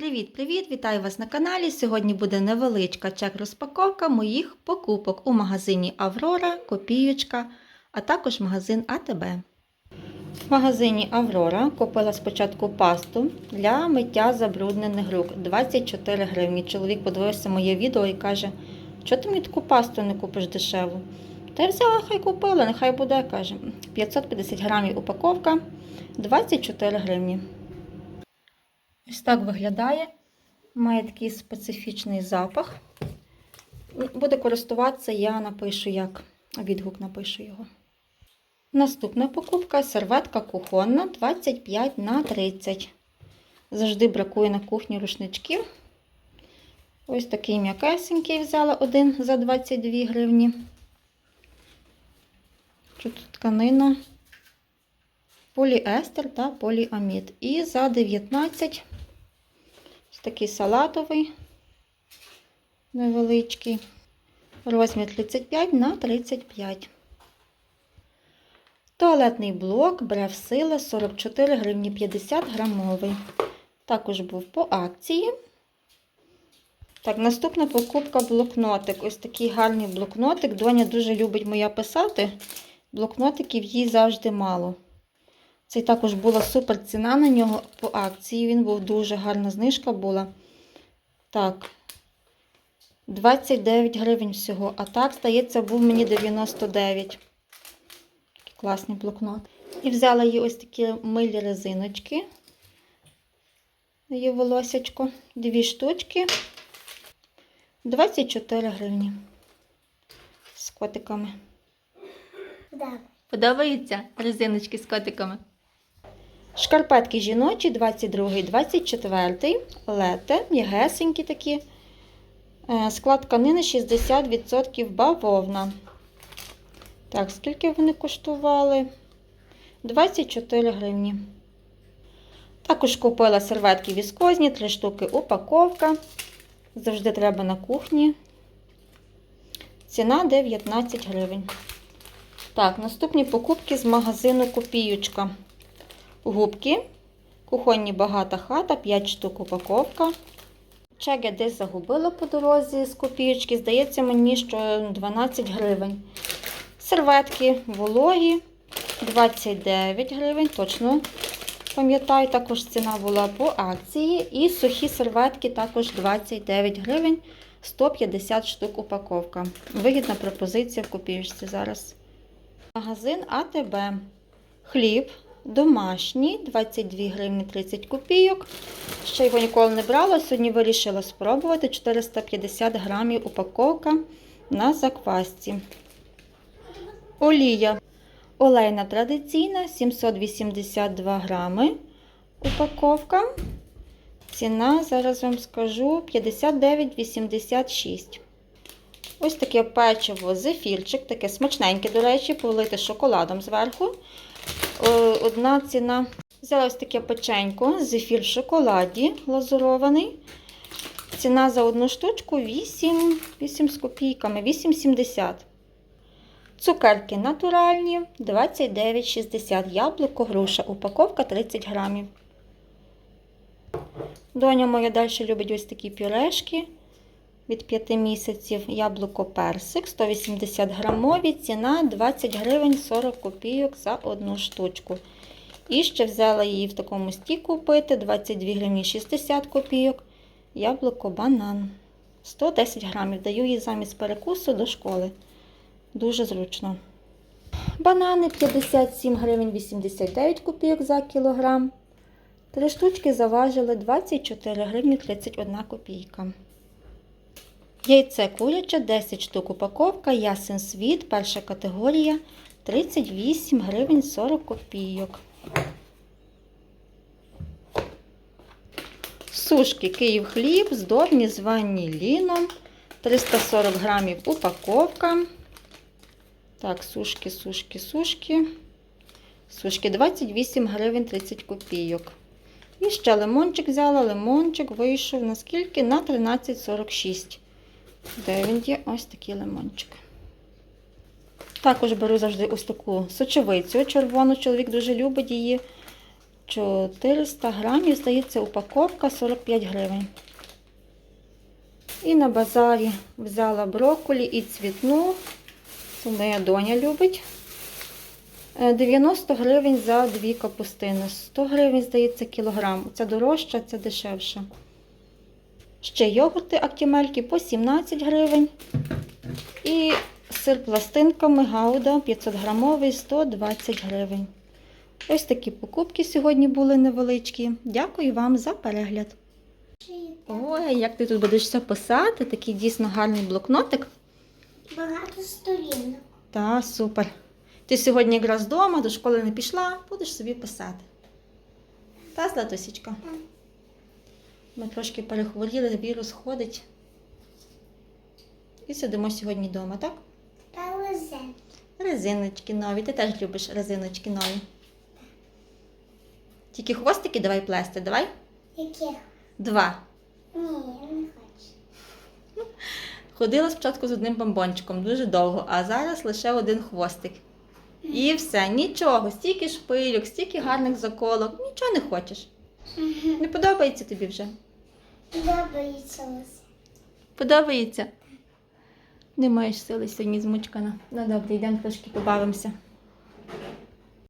Привіт-привіт! Вітаю вас на каналі. Сьогодні буде невеличка чек-розпаковка моїх покупок у магазині Аврора, Копіючка, а також магазин АТБ. В магазині Аврора купила спочатку пасту для миття забруднених рук 24 гривні. Чоловік подивився моє відео і каже, що ти мені таку пасту не купиш дешеву? Та я взяла, хай купила, нехай буде, каже. 550 грамів упаковка, 24 гривні. Ось так виглядає. Має такий специфічний запах. Буде користуватися, я напишу, як відгук напишу його. Наступна покупка серветка кухонна 25 на 30. Завжди бракує на кухні рушничків. Ось такий м'якесенький взяла один за 22 гривні. Тут тканина, поліестер та поліамід. І за 19 ось такий салатовий, невеличкий. Розмір 35 на 35. Туалетний блок брев сила 44 гривні 50 грамовий. Також був по акції. Так, наступна покупка блокнотик. Ось такий гарний блокнотик. Доня дуже любить моя писати. Блокнотиків їй завжди мало. Цей також була супер ціна на нього по акції. Він був дуже гарна знижка була. Так, 29 гривень всього. А так, здається, був мені 99. Такий класний блокнот. І взяла їй ось такі милі резиночки. Її волосячко. Дві штучки. 24 гривні. З котиками. Да. Подобаються резиночки з котиками. Шкарпетки жіночі 22, 24, лете, м'ягесенькі такі. Е, Склад тканини 60% бавовна. Так, скільки вони коштували? 24 гривні. Також купила серветки віскозні, 3 штуки упаковка. Завжди треба на кухні. Ціна 19 гривень. Так, наступні покупки з магазину Копіючка. Губки. Кухонні багата хата, 5 штук упаковка. Чек я десь загубила по дорозі з копіючки. Здається мені, що 12 гривень. Серветки вологі 29 гривень. Точно пам'ятаю, також ціна була по акції. І сухі серветки також 29 гривень, 150 штук упаковка. Вигідна пропозиція в копіючці зараз. Магазин АТБ. Хліб домашній, 22 гривні 30 копійок. Ще його ніколи не брала. Сьогодні вирішила спробувати 450 грамів упаковка на заквасці. Олія. Олейна традиційна 782 грами. Упаковка. Ціна, зараз вам скажу, 59,86. Ось таке печиво зефірчик, таке смачненьке, до речі, полите шоколадом зверху. Е, Одна ціна. Взяла ось таке печенько, зефір в шоколаді глазурований. Ціна за одну штучку 8, 8 з копійками, 8,70. Цукерки натуральні 29,60. Яблуко, груша. Упаковка 30 грамів. Доня моя далі любить ось такі пюрешки від 5 місяців. Яблуко персик 180 грамові. Ціна 20 гривень 40 копійок за одну штучку. І ще взяла її в такому стіку купити 22 гривні 60 копійок. Яблуко банан. 110 грамів. Даю їй замість перекусу до школи. Дуже зручно. Банани 57 гривень 89 копійок за кілограм. Три штучки заважили 24 гривні 31 копійка. Яйце куряче 10 штук упаковка, ясен світ, перша категорія 38 гривень 40 копійок. Сушки Київ хліб, здобні з ваніліном, 340 грамів упаковка. Так, сушки, сушки, сушки. Сушки 28 гривень 30 копійок. І ще лимончик взяла, лимончик вийшов на скільки? На 13,46. Де він є? Ось такий лимончик. Також беру завжди ось таку сочевицю червону. Чоловік дуже любить її. 400 грамів, здається, упаковка 45 гривень. І на базарі взяла брокколі і цвітну. Це моя доня любить. Е, 90 гривень за дві капустини. 100 гривень, здається, кілограм. Це дорожче, це дешевше. Ще йогурти актімельки по 17 гривень. І сир пластинками Гауда 500 грамовий 120 гривень. Ось такі покупки сьогодні були невеличкі. Дякую вам за перегляд. Ой, як ти тут будеш все писати, такий дійсно гарний блокнотик. Багато сторінок. Та, супер. Ти сьогодні якраз вдома, до школи не пішла, будеш собі писати. Та, Златосічка? Ми трошки перехворіли, вірус ходить. І сидимо сьогодні вдома, так? Та лизе. Резиночки нові. Ти теж любиш резиночки нові. Тільки хвостики давай плести, давай. Яких? Два. Ні, я не хочу. Ходила спочатку з одним бомбончиком дуже довго, а зараз лише один хвостик. І все, нічого, стільки шпильок, стільки гарних заколок, нічого не хочеш. Не подобається тобі вже? Подобається. Подобається? Не маєш сили сьогодні змучкана. Ну добре, йдемо трошки побавимося.